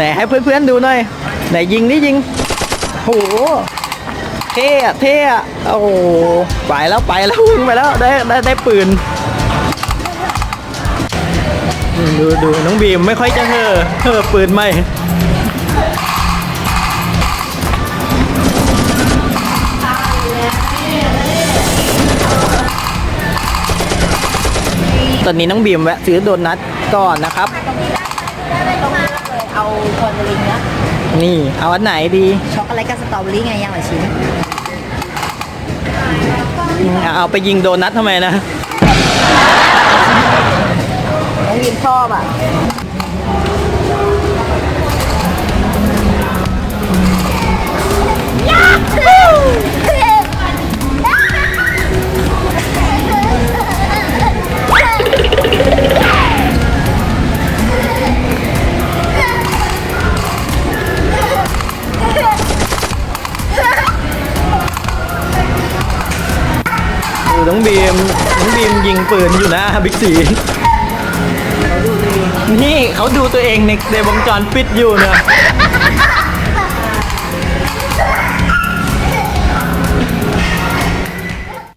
ไหนให้เพื่อนๆดูหน่อย ไหนยิงนี่ยิงโหเท่เท่โอ้โหไปแล้วไปแล้ววิ่งไปแล้วได้ได้ได้ปืน ดูดูน้องบีมไม่ค่อยจะเห่อเห่อปืนใหม่ตอนนี้น้องบีมแวะซื้อโดนัทก่อนนะครับ เอาคอนเดลิงนะนี่ เอาอันไหนดีช็อกโกแลตกับสตรอเบอรี่ไงยังหลายชิ้นเอาไปยิงโดนัททำไมนะ น้องยิมชอบอะ ดูน้องบีมน้องบีมยิงปืนอยู่นะบิ๊กซีนี่เขาดูตัวเองในในวงจรปิดอยู่เนะ